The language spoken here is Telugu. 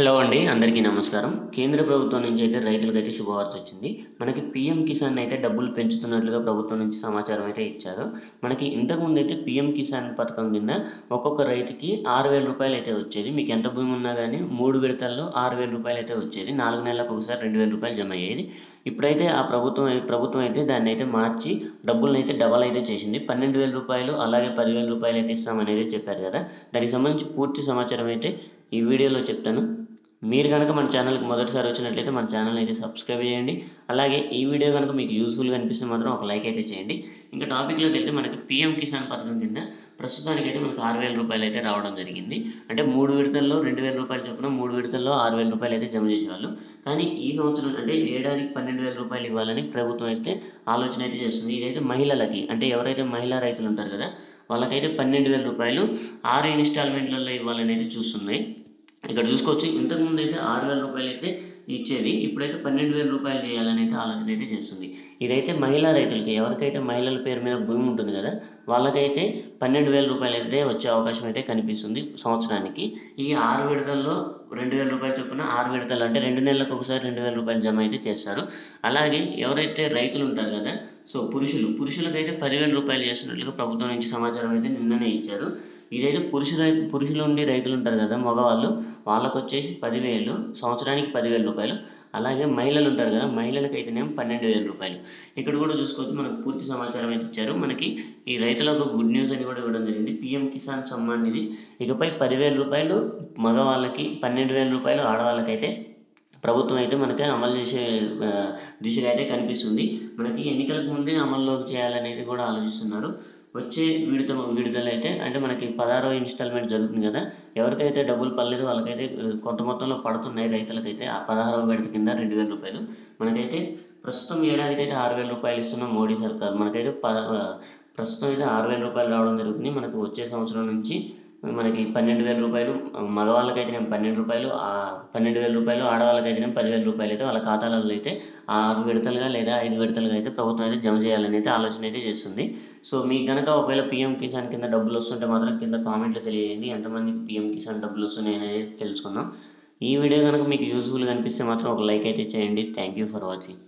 హలో అండి అందరికీ నమస్కారం. కేంద్ర ప్రభుత్వం నుంచి అయితే రైతులకు అయితే శుభవార్త వచ్చింది. మనకి పీఎం కిసాన్ అయితే డబ్బులు పెంచుతున్నట్లుగా ప్రభుత్వం నుంచి సమాచారం అయితే ఇచ్చారు. మనకి ఇంతకుముందు అయితే పీఎం కిసాన్ పథకం కింద ఒక్కొక్క రైతుకి ఆరు వేల రూపాయలు అయితే వచ్చేది. మీకు ఎంత భూమి ఉన్నా కానీ మూడు విడతల్లో ఆరు వేల రూపాయలు అయితే వచ్చేది. నాలుగు నెలలకు ఒకసారి రెండు వేల రూపాయలు జమ అయ్యేది. ఇప్పుడైతే ఆ ప్రభుత్వం ప్రభుత్వం అయితే దాన్ని అయితే మార్చి డబ్బులను అయితే డబల్ అయితే చేసింది. పన్నెండు వేల రూపాయలు అలాగే పదివేల రూపాయలు అయితే ఇస్తామనేది చెప్పారు కదా. దానికి సంబంధించి పూర్తి సమాచారం అయితే ఈ వీడియోలో చెప్తాను. మీరు కనుక మన ఛానల్కి మొదటిసారి వచ్చినట్లయితే మన ఛానల్ అయితే సబ్స్క్రైబ్ చేయండి. అలాగే ఈ వీడియో కనుక మీకు యూస్ఫుల్గా అనిపిస్తే మాత్రం ఒక లైక్ అయితే చేయండి. ఇంకా టాపిక్లోకి వెళ్తే మనకి పీఎం కిసాన్ పథకం కింద ప్రస్తుతానికి అయితే మనకు ఆరు వేల రూపాయలు అయితే రావడం జరిగింది. అంటే మూడు విడతల్లో రెండు వేల రూపాయలు చొప్పున మూడు విడతల్లో ఆరు వేల రూపాయలు అయితే జమ చేసేవాళ్ళు. కానీ ఈ సంవత్సరం అంటే ఏడాదికి పన్నెండు వేల రూపాయలు ఇవ్వాలని ప్రభుత్వం అయితే ఆలోచన అయితే చేస్తుంది. ఇదైతే మహిళలకి అంటే ఎవరైతే మహిళా రైతులు ఉంటారు కదా వాళ్ళకైతే పన్నెండు వేల రూపాయలు ఆరు ఇన్స్టాల్మెంట్లలో ఇవ్వాలని అయితే చూస్తున్నాయి. ఇక్కడ చూసుకోవచ్చు. ఇంతకుముందు అయితే ఆరు వేల రూపాయలు అయితే ఇచ్చేది. ఇప్పుడైతే పన్నెండు వేల రూపాయలు చేయాలని అయితే ఆలోచన అయితే చేస్తుంది. ఇదైతే మహిళా రైతులకి ఎవరికైతే మహిళల పేరు మీద భూమి ఉంటుంది కదా వాళ్ళకైతే పన్నెండు వేల రూపాయలు అయితే వచ్చే అవకాశం అయితే కనిపిస్తుంది సంవత్సరానికి. ఈ ఆరు విడతల్లో రెండు వేల రూపాయలు చొప్పున ఆరు విడతలు అంటే రెండు నెలలకు ఒకసారి రెండు వేల రూపాయలు జమ అయితే చేస్తారు. అలాగే ఎవరైతే రైతులు ఉంటారు కదా సో పురుషులు పురుషులకైతే పదివేల రూపాయలు చేస్తున్నట్లుగా ప్రభుత్వం నుంచి సమాచారం అయితే నిన్ననే ఇచ్చారు. ఇదైతే పురుషు రైతు పురుషులు ఉండి రైతులు ఉంటారు కదా మగవాళ్ళు వాళ్ళకు వచ్చేసి పదివేలు సంవత్సరానికి పదివేల రూపాయలు. అలాగే మహిళలు ఉంటారు కదా మహిళలకు అయితేనేమో పన్నెండు వేల రూపాయలు. ఇక్కడ కూడా చూసుకోవచ్చు మనకు పూర్తి సమాచారం అయితే ఇచ్చారు. మనకి ఈ రైతులకు గుడ్ న్యూస్ అని కూడా ఇవ్వడం జరిగింది. పిఎం కిసాన్ సమ్మాన్ నిధి. ఇకపై పదివేల రూపాయలు మగవాళ్ళకి పన్నెండు వేల రూపాయలు ఆడవాళ్ళకైతే ప్రభుత్వం అయితే మనకి అమలు చేసే దిశగా అయితే కనిపిస్తుంది. మనకి ఎన్నికలకు ముందే అమల్లోకి చేయాలనేది కూడా ఆలోచిస్తున్నారు. వచ్చే విడత విడుదల అయితే అంటే మనకి పదహారో ఇన్స్టాల్మెంట్ జరుగుతుంది కదా ఎవరికైతే డబ్బులు పడలేదు వాళ్ళకైతే కొంత మొత్తంలో పడుతున్నాయి రైతులకైతే ఆ పదహారవ విడత కింద రెండు వేల రూపాయలు. మనకైతే ప్రస్తుతం ఏడాదికి అయితే ఆరు వేల రూపాయలు ఇస్తున్న మోడీ సర్కార్. మనకైతే ప ప్రస్తుతం అయితే ఆరు వేల రూపాయలు రావడం జరుగుతుంది. మనకు వచ్చే సంవత్సరం నుంచి మనకి పన్నెండు వేల రూపాయలు మగవాళ్ళకైతేనేమో పన్నెండు రూపాయలు పన్నెండు వేల రూపాయలు ఆడవాళ్ళకైతేనేమో పదివేల రూపాయలు అయితే వాళ్ళ ఖాతాలలో అయితే ఆరు విడతలుగా లేదా ఐదు విడతలుగా అయితే ప్రభుత్వం అయితే జమ చేయాలని అయితే ఆలోచన అయితే చేస్తుంది. సో మీకు కనుక ఒకవేళ పీఎం కిసాన్ కింద డబ్బులు వస్తుంటే మాత్రం కింద కామెంట్లో తెలియజేయండి. ఎంతమందికి పీఎం కిసాన్ డబ్బులు వస్తున్నాయి అనేది తెలుసుకుందాం. ఈ వీడియో కనుక మీకు యూస్ఫుల్గా అనిపిస్తే మాత్రం ఒక లైక్ అయితే చేయండి. Thank you for watching.